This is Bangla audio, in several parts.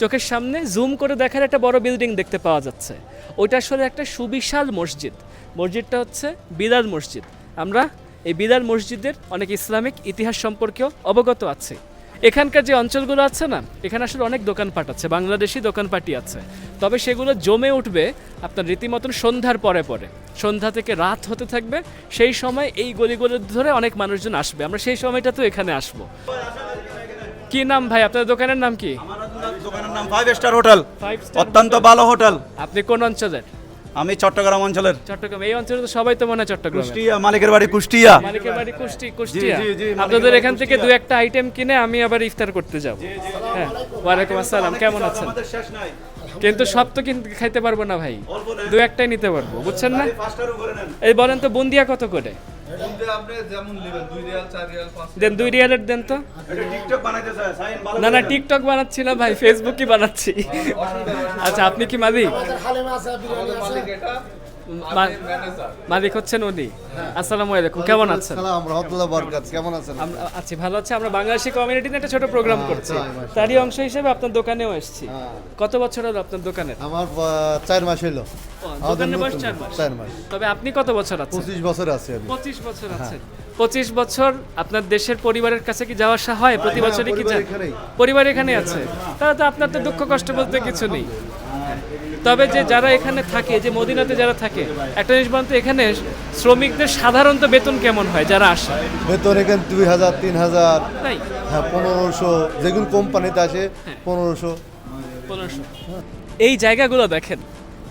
চোখের সামনে জুম করে দেখার একটা বড় বিল্ডিং দেখতে পাওয়া যাচ্ছে। ওইটা আসলে একটা সুবিশাল মসজিদ। মসজিদটা হচ্ছে বিলাল মসজিদ। আমরা এই বিলাল মসজিদের অনেক ইসলামিক ইতিহাস সম্পর্কেও অবগত আছে। এখানকার যে অঞ্চলগুলো আছে না, এখানে আসলে অনেক দোকানপাট আছে, বাংলাদেশি দোকানপাটি আছে। তবে সেগুলো জমে উঠবে আপনার রীতিমতন সন্ধ্যার পরে পরে। সন্ধ্যা থেকে রাত হতে থাকবে, সেই সময় এই গলিগুলো ধরে অনেক মানুষজন আসবে। আমরা সেই সময়টা তো এখানে আসব। কি নাম ভাই? আপনার দোকানের নাম কি? দোকানের নাম ফাইভ স্টার হোটেল অত্যন্ত ভালো হোটেল। আপনি কোন অঞ্চলের? আমি চট্টগ্রাম অঞ্চলের। চট্টগ্রাম। এই অঞ্চলে তো সবাই তো মনে হয় চট্টগ্রাম কুষ্টিয়া মালিকের বাড়ি কুষ্টিয়া। মালিকের বাড়ি কুষ্টি কুষ্টিয়া। আপনাদের এখান থেকে দু একটা আইটেম কিনে আমি আবার ইফতার করতে যাব। হ্যাঁ ওয়ালাইকুম আসসালাম কেমন আছেন? কিন্তু সব তো কিন্তু খাইতে পারব না ভাই। দু একটাই নিতে পারব বুঝছেন না? এই বলেন তো বুন্দিয়া কত করে? দেন দুই রিয়ালের দেন তো। এটা টিকটক বানাইতে চায় সাইন ভালো না না টিকটক বানাচ্ছি না ভাই ফেসবুকই বানাচ্ছি। আচ্ছা আপনি কি মালিক? মালিক হচ্ছেন উনি। আসসালামু আলাইকুম কেমন আছেন? রহমতুল্লাহ বরকাত কেমন আছেন? আছি ভালো আছি। আমরা বাংলাদেশি কমিউনিটি একটা ছোট প্রোগ্রাম করছি। তারই অংশ হিসেবে আপনার দোকানেও এসেছি। কত বছর হলো আপনার দোকানে? আমার চার মাস হলো দোকানে দোকানের বয়স চার মাস। চার মাস। তবে আপনি কত বছর আছেন? পঁচিশ বছর আছে আমি। পঁচিশ বছর আছেন। পঁচিশ বছর আপনার দেশের পরিবারের কাছে কি যাওয়া আসা হয়? প্রতি বছরই কি যান এখানেই। পরিবার এখানে আছে। তাহলে তো আপনার তো দুঃখ কষ্ট বলতে কিছু নেই। তবে যে যারা এখানে থাকে যে মদিনাতে যারা থাকে একটা জিনিস বলতে এখানে শ্রমিকদের সাধারণত বেতন কেমন হয় যারা আসে? বেতন এখানে দুই হাজার তিন হাজার হ্যাঁ পনেরোশো যেগুলো কোম্পানিতে আসে পনেরোশো। পনেরোশো। এই জায়গাগুলো দেখেন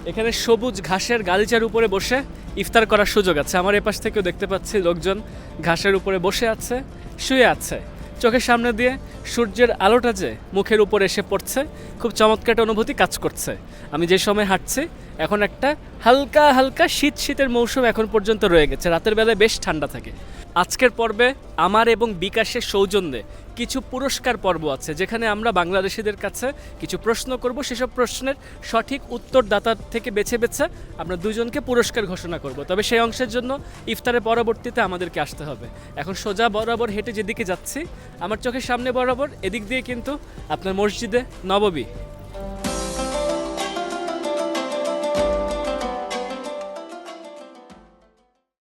এখানে সবুজ ঘাসের গালিচার উপরে বসে ইফতার করার সুযোগ আছে। আমার এপাশ থেকেও দেখতে পাচ্ছি লোকজন ঘাসের উপরে বসে আছে, শুয়ে আছে। চোখের সামনে দিয়ে সূর্যের আলোটা যে মুখের উপরে এসে পড়ছে, খুব চমৎকার একটা অনুভূতি কাজ করছে। আমি যে সময় হাঁটছি, এখন একটা হালকা হালকা শীত শীতের মৌসুম এখন পর্যন্ত রয়ে গেছে। রাতের বেলায় বেশ ঠান্ডা থাকে। আজকের পর্বে আমার এবং বিকাশের সৌজন্যে কিছু পুরস্কার পর্ব আছে, যেখানে আমরা বাংলাদেশিদের কাছে কিছু প্রশ্ন করব। সেসব প্রশ্নের সঠিক উত্তরদাতার থেকে বেছে বেছে আমরা দুজনকে পুরস্কার ঘোষণা করব। তবে সেই অংশের জন্য ইফতারের পরবর্তীতে আমাদেরকে আসতে হবে। এখন সোজা বরাবর হেঁটে যেদিকে যাচ্ছি, আমার চোখের সামনে বরাবর, এদিক দিয়ে কিন্তু আপনার মসজিদে নববী